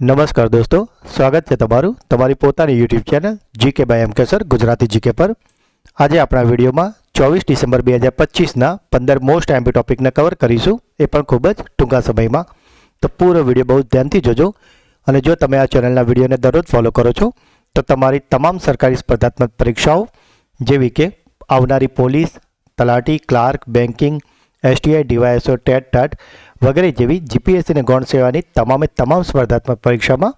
નમસ્કાર દોસ્તો, સ્વાગત છે તમારું તમારી પોતાની YouTube channel GK by M Kesar Gujarati GK પર. આજે આપણા વિડીયોમાં ચોવીસ ડિસેમ્બર બે હજાર પચીસના પંદર મોસ્ટ એમ્પી ટોપિકને કવર કરીશું. એ પણ ખૂબ જ ટૂંકા સમયમાં. તો પૂરો વીડિયો બહુ ધ્યાનથી જોજો. અને જો તમે આ ચેનલના વિડીયોને દરરોજ ફોલો કરો છો, તો તમારી તમામ સરકારી સ્પર્ધાત્મક પરીક્ષાઓ, જેવી કે આવનારી પોલીસ, તલાટી, clerk, banking STI DYSO TET TAT વગેરે જેવી જીપીએસસી અને ગૌણ સેવાની તમામે તમામ સ્પર્ધાત્મક પરીક્ષામાં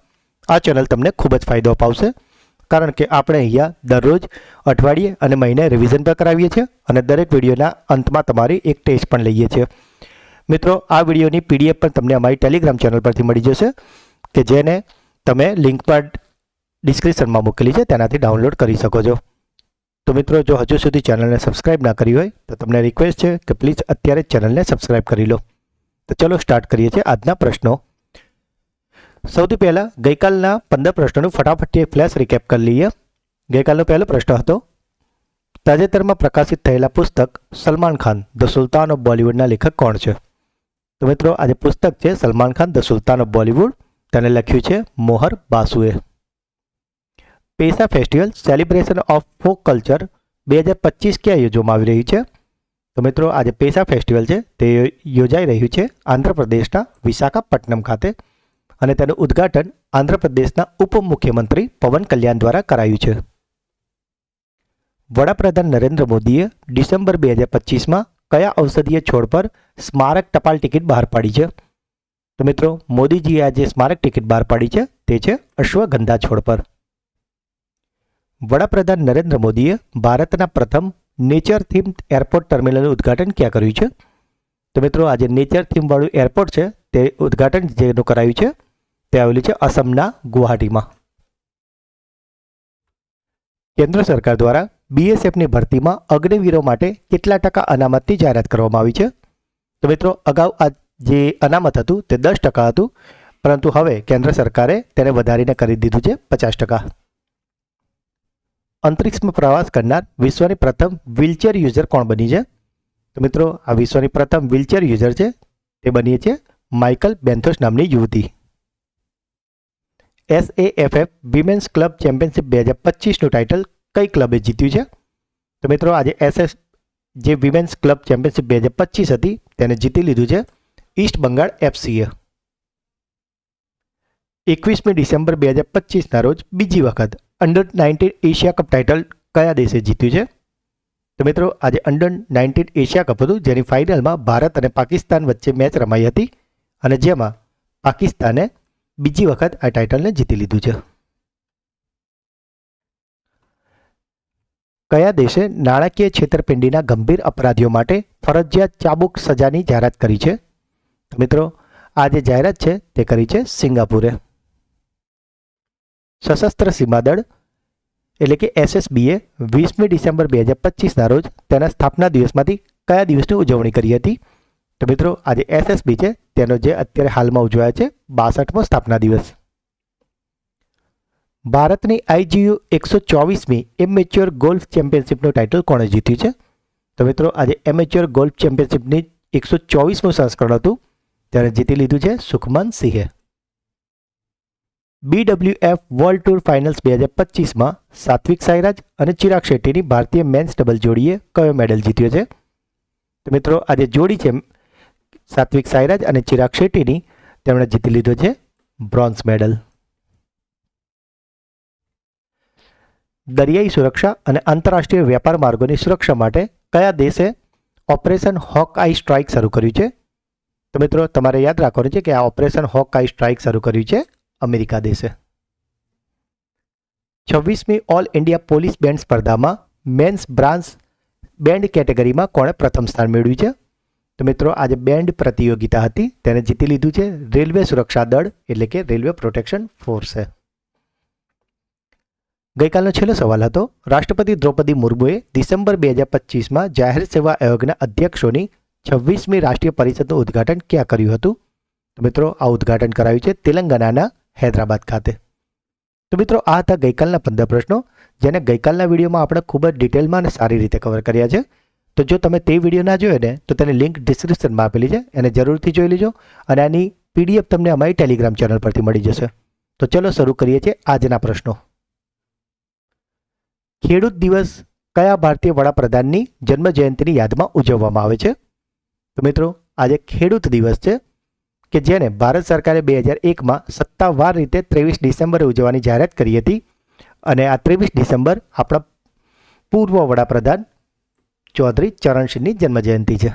આ ચેનલ તમને ખૂબ જ ફાયદો અપાવશે. કારણ કે આપણે અહીંયા દરરોજ અઠવાડિયે અને મહિને રિવિઝન પણ કરાવીએ છીએ અને દરેક વિડીયોના અંતમાં તમારી એક ટેસ્ટ પણ લઈએ છીએ. મિત્રો, આ વિડીયોની પીડીએફ પણ તમને અમારી ટેલિગ્રામ ચેનલ પરથી મળી જશે, કે જેને તમે લિંક પર ડિસ્ક્રિપ્શનમાં મૂકેલી છે, તેનાથી ડાઉનલોડ કરી શકો છો. તો મિત્રો, જો હજુ સુધી ચેનલને સબસ્ક્રાઇબ ના કરી હોય, તો તમને રિક્વેસ્ટ છે કે પ્લીઝ અત્યારે ચેનલને સબસ્ક્રાઇબ કરી લો. તો ચલો સ્ટાર્ટ કરીએ છીએ આજના પ્રશ્નો. સૌથી પહેલાં, ગઈકાલના પંદર પ્રશ્નોનું ફટાફટથી એક ફ્લેશ રિકેપ કરી લઈએ. ગઈકાલનો પહેલો પ્રશ્ન હતો, તાજેતરમાં પ્રકાશિત થયેલા પુસ્તક Salman Khan, the Sultan of બોલિવૂડના લેખક કોણ છે? તો મિત્રો, આજે પુસ્તક છે Salman Khan, the Sultan of Bollywood. તેને લખ્યું છે Mohar બાસુએ. Pesa festival celebration of folk culture બે હજાર પચીસ ક્યાં યોજવામાં આવી રહ્યું છે? તો મિત્રો, આજે પેસા ફેસ્ટિવલ છે, તે યોજાઈ રહ્યું છે આંધ્રપ્રદેશના વિશાખાપટ્ટનમ ખાતે અને તેનું ઉદ્ઘાટન આંધ્રપ્રદેશના ઉપમુખ્યમંત્રી પવન કલ્યાણ દ્વારા કરાયું છે. વડાપ્રધાન નરેન્દ્ર મોદીએ ડિસેમ્બર બે હજાર પચીસમાં કયા ઔષધીય છોડ પર સ્મારક ટપાલ ટિકિટ બહાર પાડી છે? તો મિત્રો, મોદીજીએ આજે સ્મારક ટિકિટ બહાર પાડી છે, તે છે અશ્વગંધા છોડ પર. વડાપ્રધાન નરેન્દ્ર મોદીએ ભારતના પ્રથમ નેચર થીમ એરપોર્ટ ટર્મિનલનું ઉદ્ઘાટન ક્યાં કર્યું છે? તો મિત્રો આજે નેચર થીમવાળું એરપોર્ટ છે, તે ઉદ્ઘાટન જેનું કરાયું છે, તે આવેલું છે અસમના ગુવાહાટીમાં. કેન્દ્ર સરકાર દ્વારા બીએસએફની ભરતીમાં અગ્નિવીરો માટે કેટલા ટકા અનામતની જાહેરાત કરવામાં આવી છે? તો મિત્રો, અગાઉ આ જે અનામત હતું, તે દસ ટકા હતું, પરંતુ હવે કેન્દ્ર સરકારે તેને વધારીને કરી દીધું છે પચાસ ટકા. અંતરિક્ષમાં પ્રવાસ કરનાર વિશ્વની પ્રથમ વ્હીલચેર યુઝર કોણ બની છે? તો મિત્રો, આ વિશ્વની પ્રથમ વ્હીલચેર યુઝર છે, તે બની છે માઇકલ બેન્થોસ નામની યુવતી. S A F F women's club championship બે હજાર પચીસનું ટાઇટલ કઈ ક્લબે જીત્યું છે? તો મિત્રો, આજે એસએસ જે વિમેન્સ ક્લબ ચેમ્પિયનશિપ બે હજાર પચીસ હતી, તેને જીતી લીધું છે ઈસ્ટ બંગાળ એફસીએ એકવીસમી ડિસેમ્બર બે હજાર પચીસના રોજ બીજી વખત under nineteen Asia cup title કયા દેશે જીત્યું છે? તો મિત્રો, આજે અંડર નાઇન્ટીન એશિયા કપ હતું, જેની ફાઇનલમાં ભારત અને પાકિસ્તાન વચ્ચે મેચ રમાઈ હતી અને જેમાં પાકિસ્તાને બીજી વખત આ ટાઇટલને જીતી લીધું છે. કયા દેશે નાણાકીય છેતરપિંડીના ગંભીર અપરાધીઓ માટે ફરજિયાત ચાબુક સજાની જાહેરાત કરી છે? મિત્રો, આ જે જાહેરાત છે, તે કરી છે સિંગાપુરે. સશસ્ત્ર સીમાદળ, એટલે કે એસએસબીએ, વીસમી ડિસેમ્બર બે હજાર પચીસના રોજ તેના સ્થાપના દિવસમાંથી કયા દિવસની ઉજવણી કરી હતી? તો મિત્રો, આજે એસએસબી છે, તેનો જે અત્યારે હાલમાં ઉજવાય છે, બાસઠમો સ્થાપના દિવસ. ભારતની આઈજીયુ એકસો ચોવીસમી એમેચ્યોર ગોલ્ફ ચેમ્પિયનશિપનું ટાઇટલ કોણે જીત્યું છે? તો મિત્રો, આજે એમેચ્યોર ગોલ્ફ ચેમ્પિયનશિપની એકસો ચોવીસમું સંસ્કરણ હતું, ત્યારે જીતી લીધું છે સુખમન સિંહે. બીડબ્લ્યુએફ વર્લ્ડ ટૂર ફાઇનલ્સ બે હજાર પચીસમાં સાત્વિક સાઈરાજ અને ચિરાગ શેટ્ટીની ભારતીય મેન્સ ડબલ જોડીએ કયો મેડલ જીત્યો છે? તો મિત્રો, આજે જોડી છે સાત્વિક સાઈરાજ અને ચિરાગ શેટ્ટીની. તેમણે જીતી લીધો છે બ્રોન્ઝ મેડલ દરિયાઈ સુરક્ષા અને આંતરરાષ્ટ્રીય વેપાર માર્ગોની સુરક્ષા માટે કયા દેશે ઓપરેશન હોક આઈ સ્ટ્રાઇક શરૂ કર્યું છે? તો મિત્રો, તમારે યાદ રાખવાનું છે કે આ ઓપરેશન હોક આઈ સ્ટ્રાઇક શરૂ કર્યું છે અમેરિકા દેશે. છવ્વીસમી ઓલ ઇન્ડિયા પોલીસ બેન્ડ સ્પર્ધામાં મેન્સ બ્રાન્ચ બેન્ડ કેટેગરીમાં કોણે પ્રથમ સ્થાન મેળવ્યું છે? તો મિત્રો, આજે બેન્ડ પ્રતિયોગિતા હતી, તેને જીતી લીધું છે રેલવે સુરક્ષા દળ, એટલે કે રેલવે પ્રોટેક્શન ફોર્સે. ગઈકાલનો છેલ્લો સવાલ હતો, રાષ્ટ્રપતિ દ્રૌપદી મુર્મુએ ડિસેમ્બર બે હજાર પચીસમાં જાહેર સેવા આયોગના અધ્યક્ષોની છવ્વીસમી રાષ્ટ્રીય પરિષદનું ઉદ્ઘાટન ક્યાં કર્યું હતું? મિત્રો, આ ઉદ્ઘાટન કરાયું છે તેલંગાણાના હૈદરાબાદ ખાતે. તો મિત્રો, આ હતા ગઈકાલના પંદર પ્રશ્નો, જેને ગઈકાલના વિડીયોમાં આપણે ખૂબ જ ડિટેલમાં અને સારી રીતે કવર કર્યા છે. તો જો તમે તે વીડિયો ના જોયો ને, તો તેની લિંક ડિસ્ક્રિપ્શનમાં આપેલી છે, એને જરૂરથી જોઈ લેજો, અને આની પીડીએફ તમને અમારી ટેલિગ્રામ ચેનલ પરથી મળી જશે. તો ચલો શરૂ કરીએ છીએ આજના પ્રશ્નો. ખેડૂત દિવસ કયા ભારતીય વડાપ્રધાનની જન્મ જયંતિની યાદમાં ઉજવવામાં આવે છે? તો મિત્રો, આજે ખેડૂત દિવસ છે. કે જેને ભારત સરકારે બે હજાર એકમાં સત્તાવાર રીતે ત્રેવીસ ડિસેમ્બરે ઉજવવાની જાહેરાત કરી હતી. અને આ ત્રેવીસ ડિસેમ્બર આપણા પૂર્વ વડાપ્રધાન ચૌધરી ચરણસિંહની જન્મજયંતિ છે.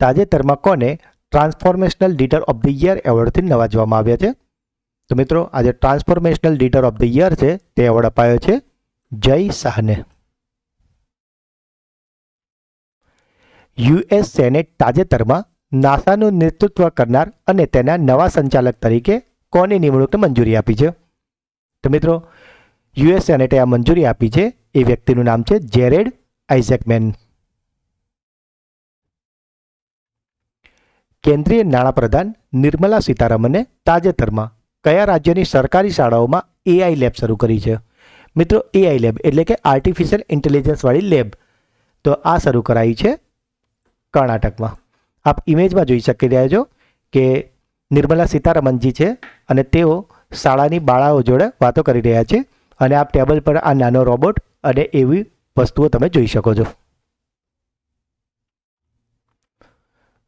તાજેતરમાં કોને transformational leader of the year એવોર્ડથી નવાજવામાં આવ્યા છે? તો મિત્રો, આજે transformational leader of the year છે તે એવોર્ડ અપાયો છે જય શાહને. યુએસ સેનેટ તાજેતરમાં નાસાનું નેતૃત્વ કરનાર અને તેના નવા સંચાલક તરીકે કોની નિમણૂકને મંજૂરી આપી છે? તો મિત્રો, યુએસ સેનેટે આ મંજૂરી આપી છે એ વ્યક્તિનું નામ છે જેરેડ આઇઝેકમેન. કેન્દ્રીય નાણાપ્રધાન નિર્મલા સીતારમને તાજેતરમાં કયા રાજ્યની સરકારી શાળાઓમાં એઆઈ લેબ શરૂ કરી છે? મિત્રો, એઆઈ લેબ એટલે કે આર્ટિફિશિયલ ઇન્ટેલિજન્સવાળી લેબ. તો આ શરૂ કરાઈ છે કર્ણાટકમાં. આપ ઇમેજમાં જોઈ શકી રહ્યા છો કે નિર્મલા સીતારમનજી છે અને તેઓ શાળાની બાળાઓ જોડે વાતો કરી રહ્યા છે અને આપ ટેબલ પર આ નાનો રોબોટ અને એવી વસ્તુઓ તમે જોઈ શકો છો.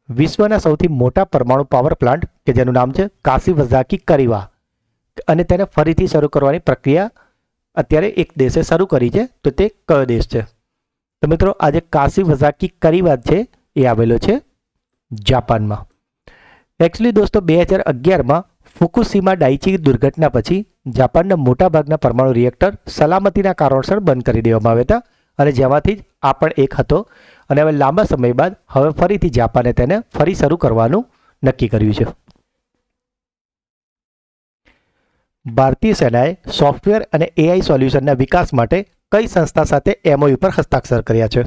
વિશ્વના સૌથી મોટા પરમાણુ પાવર પ્લાન્ટ કે જેનું નામ છે કાશી વઝાકી કરીવા અને તેને ફરીથી શરૂ કરવાની પ્રક્રિયા અત્યારે એક દેશે શરૂ કરી છે તો તે કયો દેશ છે? તો મિત્રો, આજે કાશી વઝાકી કરીવા છે એ આવેલો છે જાપાનમાં. એકચ્યુઅલી દોસ્તો, બે હજાર અગિયારમાં ફુકુસીમા ડાઇચી દુર્ઘટના પછી જાપાનના મોટાભાગના પરમાણુ રિએક્ટર સલામતીના કારણોસર બંધ કરી દેવામાં આવ્યા હતા અને જેમાંથી જ આ પણ એક હતો અને હવે લાંબા સમય બાદ હવે ફરીથી જાપાને તેને ફરી શરૂ કરવાનું નક્કી કર્યું છે. ભારતીય સેનાએ સોફ્ટવેર અને એઆઈ સોલ્યુશનના વિકાસ માટે કઈ સંસ્થા સાથે એમઓયુ પર હસ્તાક્ષર કર્યા છે?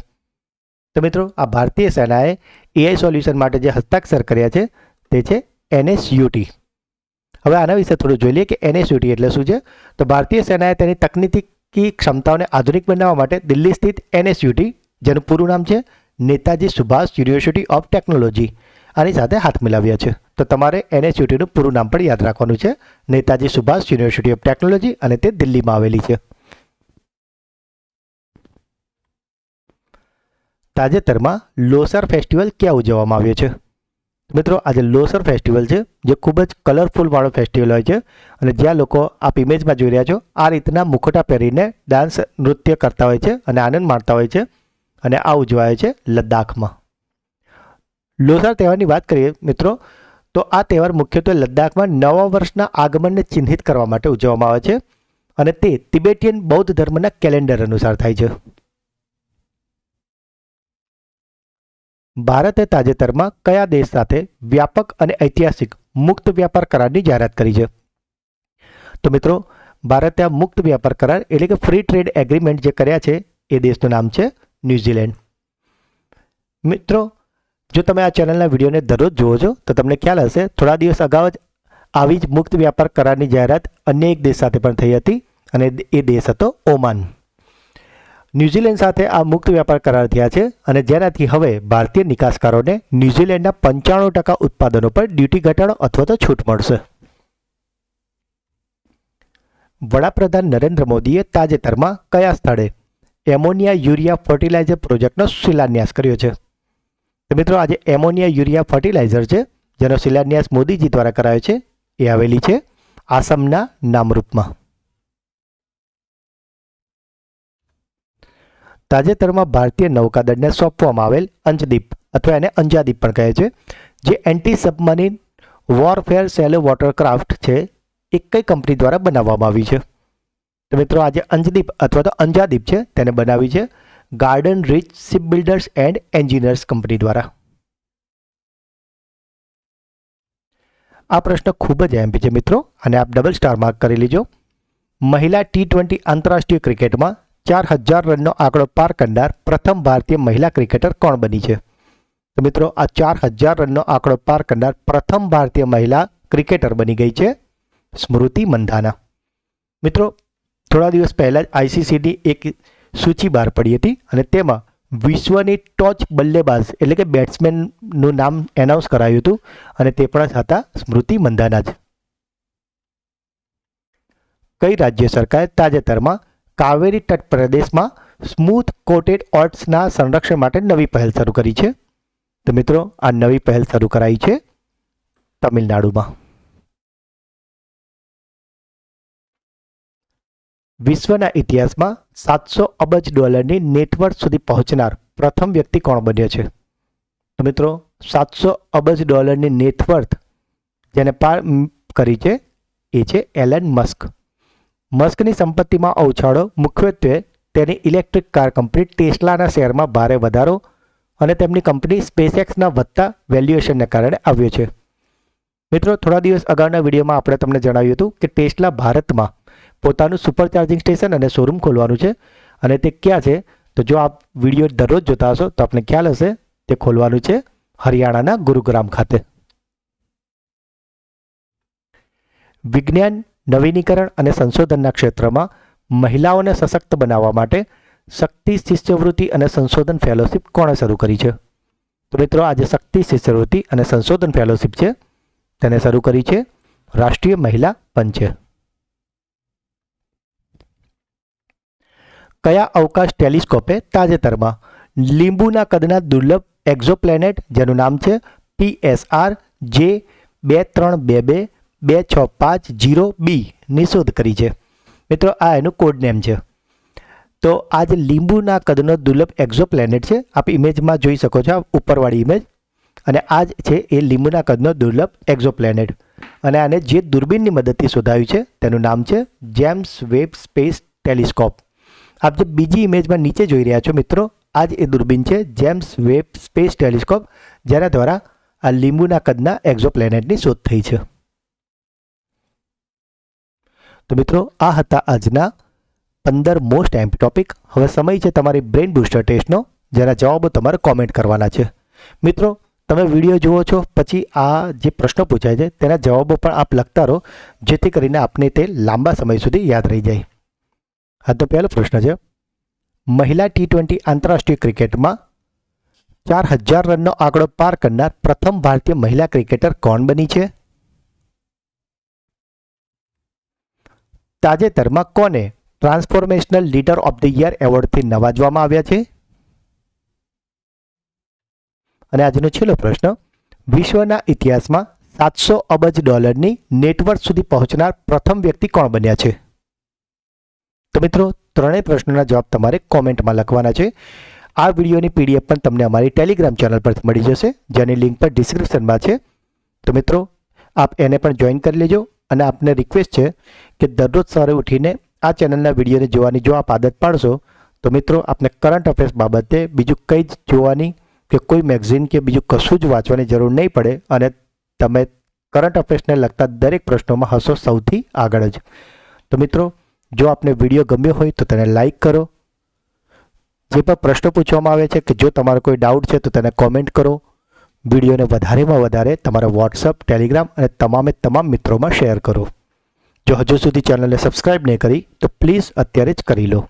તો મિત્રો, આ ભારતીય સેનાએ એઆઈ સોલ્યુશન માટે જે હસ્તાક્ષર કર્યા છે, તે છે એનએસયુટી હવે આના વિશે થોડું જોઈ લઈએ કે એનએસયુટી એટલે શું છે? તો ભારતીય સેનાએ તેની તકનીકી ક્ષમતાઓને આધુનિક બનાવવા માટે દિલ્હી સ્થિત એનએસયુટી જેનું પૂરું નામ છે Netaji Subhash university of technology, આની સાથે હાથ મિલાવ્યા છે. તો તમારે એનએસયુટીનું પૂરું નામ પણ યાદ રાખવાનું છે. Netaji Subhash university of technology અને તે દિલ્હીમાં આવેલી છે. તાજેતરમાં લોસર ફેસ્ટિવલ ક્યાં ઉજવવામાં આવ્યો છે? મિત્રો, આજે લોસર ફેસ્ટિવલ છે, જે ખૂબ જ કલરફુલવાળો ફેસ્ટિવલ હોય છે અને જ્યાં લોકો આપ ઇમેજમાં જોઈ રહ્યા છો, આ રીતના મુખોટા પહેરીને ડાન્સ નૃત્ય કરતા હોય છે અને આનંદ માણતા હોય છે અને આ ઉજવાય છે લદ્દાખમાં. લોસર તહેવારની વાત કરીએ, મિત્રો, તો આ તહેવાર મુખ્યત્વે લદ્દાખમાં નવા વર્ષના આગમનને ચિહ્નિત કરવા માટે ઉજવવામાં આવે છે અને તે તિબેટિયન બૌદ્ધ ધર્મના કેલેન્ડર અનુસાર થાય છે. ભારતે તાજેતરમાં કયા દેશ સાથે વ્યાપક અને ઐતિહાસિક મુક્ત વ્યાપાર કરારની જાહેરાત કરી છે? તો મિત્રો, ભારતે આ મુક્ત વ્યાપાર કરાર એટલે કે ફ્રી ટ્રેડ એગ્રીમેન્ટ જે કર્યા છે, એ દેશનું નામ છે ન્યૂઝીલેન્ડ. મિત્રો, જો તમે આ ચેનલના વિડીયોને દરરોજ જુઓ છો, તો તમને ખ્યાલ હશે, થોડા દિવસ અગાઉ જ આવી જ મુક્ત વ્યાપાર કરારની જાહેરાત અન્ય એક દેશ સાથે પણ થઈ હતી અને એ દેશ હતો ઓમાન. ન્યૂઝીલેન્ડ સાથે આ મુક્ત વ્યાપાર કરાર થયા છે અને જેનાથી હવે ભારતીય નિકાસકારોને ન્યૂઝીલેન્ડના પંચાણું ટકા ઉત્પાદનો પર ડ્યુટી ઘટાડો અથવા તો છૂટ મળશે. વડાપ્રધાન નરેન્દ્ર મોદીએ તાજેતરમાં કયા સ્થળે એમોનિયા યુરિયા ફર્ટિલાઇઝર પ્રોજેક્ટનો શિલાન્યાસ કર્યો છે? તો મિત્રો, આજે એમોનિયા યુરિયા ફર્ટિલાઇઝર છે, જેનો શિલાન્યાસ મોદીજી દ્વારા કરાયો છે, એ આવેલી છે આસામના નામરૂપમાં. તાજેતરમાં ભારતીય નૌકાદળને સોંપવામાં આવેલ અંજદીપ, અથવા એને અંજાદીપ પણ કહે છે, જે anti submarine warfare shallow watercraft છે એ કઈ કંપની દ્વારા બનાવવામાં આવી છે. તો મિત્રો, આજે અંજદીપ અથવા તો અંજાદીપ છે, તેને બનાવી છે Garden Reach Ship Builders and Engineers company દ્વારા. આ પ્રશ્ન ખૂબ જ એમપી છે મિત્રો, અને આપ ડબલ સ્ટાર માર્ક કરી લીજો. મહિલા ટી ટ્વેન્ટી આંતરરાષ્ટ્રીય ક્રિકેટમાં ચાર હજાર રનનો આંકડો પાર કરનાર પ્રથમ ભારતીય મહિલા ક્રિકેટર કોણ બની છે? તો મિત્રો, આ ચાર હજાર રનનો આંકડો પાર કરનાર પ્રથમ ભારતીય મહિલા ક્રિકેટર બની ગઈ છે સ્મૃતિ મંધાના. મિત્રો, થોડા દિવસ પહેલાં જ આઈસીસીની એક સૂચિ બહાર પડી હતી અને તેમાં વિશ્વની ટોચ બલ્લેબાજ એટલે કે બેટ્સમેનનું નામ એનાઉન્સ કરાયું હતું અને તે પણ હતા સ્મૃતિ મંધાના જ. કઈ રાજ્ય સરકારે તાજેતરમાં કાવેરી તટ પ્રદેશમાં સ્મૂથ કોટેડ ઓટ્સના સંરક્ષણ માટે નવી પહેલ શરૂ કરી છે. તો મિત્રો, આ નવી પહેલ શરૂ કરાઈ છે તમિલનાડુમાં. વિશ્વના ઇતિહાસમાં સાતસો અબજ ડોલરની નેટવર્થ સુધી પહોંચનાર પ્રથમ વ્યક્તિ કોણ બન્યો છે? તો મિત્રો, સાતસો અબજ ડોલરની નેટવર્થ જેને પાર કરી છે એ છે એલન મસ્ક. મસ્કની સંપત્તિમાં ઉછાળો મુખ્યત્વે તેની ઇલેક્ટ્રિક કાર કંપની ટેસ્લાના શેરમાં ભારે વધારો અને તેમની કંપની સ્પેસએક્સના વધતા વેલ્યુએશનને કારણે આવ્યો છે. મિત્રો, થોડા દિવસ અગાઉના વિડીયોમાં આપણે તમને જણાવ્યું હતું કે ટેસ્લા ભારતમાં પોતાનું સુપર ચાર્જિંગ સ્ટેશન અને શોરૂમ ખોલવાનું છે અને તે ક્યાં છે? તો જો આપ વીડિયો દરરોજ જોતા હશો, તો આપને ખ્યાલ હશે તે ખોલવાનું છે હરિયાણાના ગુરુગ્રામ ખાતે. વિજ્ઞાન નવીનીકરણ અને સંશોધનના ક્ષેત્રમાં મહિલાઓને સશક્ત બનાવવા માટે શક્તિ શિષ્યવૃત્તિ અને સંશોધન ફેલોશિપ કોણે શરૂ કરી છે? તો મિત્રો, આજે શક્તિ શિષ્યવૃત્તિ અને સંશોધન ફેલોશિપ છે. તેને શરૂ કરી છે રાષ્ટ્રીય મહિલા પંચે. કયા અવકાશ ટેલિસ્કોપે તાજેતરમાં લીંબુના કદના દુર્લભ એક્ઝોપ્લેનેટ, જેનું નામ છે પીએસઆર જે બે ત્રણ બે બે બે છ પાંચ જીરો બીની શોધ કરી છે. મિત્રો, આ એનું કોડ નેમ છે. તો આ જે લીંબુના કદનો દુર્લભ એક્ઝોપ્લેનેટ છે. આપ ઇમેજમાં જોઈ શકો છો, આ ઉપરવાળી ઇમેજ અને આ જ છે એ લીંબુના કદનો દુર્લભ એક્ઝોપ્લેનેટ અને આને જે દૂરબીનની મદદથી શોધાયું છે, તેનું નામ છે જેમ્સ વેબ સ્પેસ ટેલિસ્કોપ આપ જે બીજી ઇમેજમાં નીચે જોઈ રહ્યા છો, મિત્રો આ જ એ દૂરબીન છે જેમ્સ વેબ સ્પેસ ટેલિસ્કોપ જેના દ્વારા આ લીંબુના કદના એક્ઝોપ્લેનેટની શોધ થઈ છે. તો મિત્રો, આ હતા આજના પંદર મોસ્ટ એમ્પ ટોપિક હવે સમય છે તમારી બ્રેન બુસ્ટર ટેસ્ટનો જેના જવાબો તમારે કોમેન્ટ કરવાના છે. મિત્રો, તમે વીડિયો જુઓ છો, પછી આ જે પ્રશ્નો પૂછાય છે, તેના જવાબો પણ આપ લખતા રહો, જેથી કરીને આપને તે લાંબા સમય સુધી યાદ રહી જાય. આજનો પહેલો પ્રશ્ન છે. મહિલા ટી ટ્વેન્ટી આંતરરાષ્ટ્રીય ક્રિકેટમાં ચાર હજાર રનનો આંકડો પાર કરનાર પ્રથમ ભારતીય મહિલા ક્રિકેટર કોણ બની છે? તાજેતરમાં કોને transformational leader of the year એવોર્ડથી નવાજવામાં આવ્યા છે? અને આજનો છેલ્લો પ્રશ્ન, વિશ્વના ઇતિહાસમાં સાતસો અબજ ડોલરની નેટવર્ક સુધી પહોંચનાર પ્રથમ વ્યક્તિ કોણ બન્યા છે? તો મિત્રો, ત્રણેય પ્રશ્નોના જવાબ તમારે કોમેન્ટમાં લખવાના છે. આ વિડીયોની પીડીએફ પણ તમને અમારી ટેલિગ્રામ ચેનલ પર મળી જશે, જેની લિંક પર ડિસ્ક્રિપ્શનમાં છે. તો મિત્રો, આપ એને પણ જોઈન કરી લેજો. અને આપને રિક્વેસ્ટ છે કે દરરોજ સવારે ઉઠીને આ ચેનલના વિડીયોને જોવાની જો આપ આદત પાડશો, તો મિત્રો આપને કરંટ અફેર્સ બાબતે બીજું કંઈ જ જોવાની કે કોઈ મેગઝિન કે બીજું કશું જ વાંચવાની જરૂર નહીં પડે અને તમે કરંટ અફેર્સને લગતા દરેક પ્રશ્નોમાં હશો સૌથી આગળ જ. તો મિત્રો, જો આપને વીડિયો ગમ્યો હોય તો તેને લાઈક કરો. જે પણ પ્રશ્નો પૂછવામાં આવે છે કે જો તમારો કોઈ ડાઉટ છે તો તેને કોમેન્ટ કરો. વિડીયોને વધારેમાં વધારે તમારા વોટ્સઅપ ટેલિગ્રામ અને તમામે તમામ મિત્રોમાં શેર કરો. જો હજુ સુધી ચેનલને સબસ્ક્રાઇબ નહીં કરી, તો પ્લીઝ અત્યારે જ કરી લો.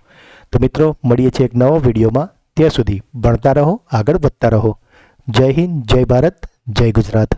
તો મિત્રો, મળીએ છીએ એક નવો વિડીયોમાં. ત્યાં સુધી ભણતા રહો, આગળ વધતા રહો. જય હિન્દ, જય ભારત, જય ગુજરાત.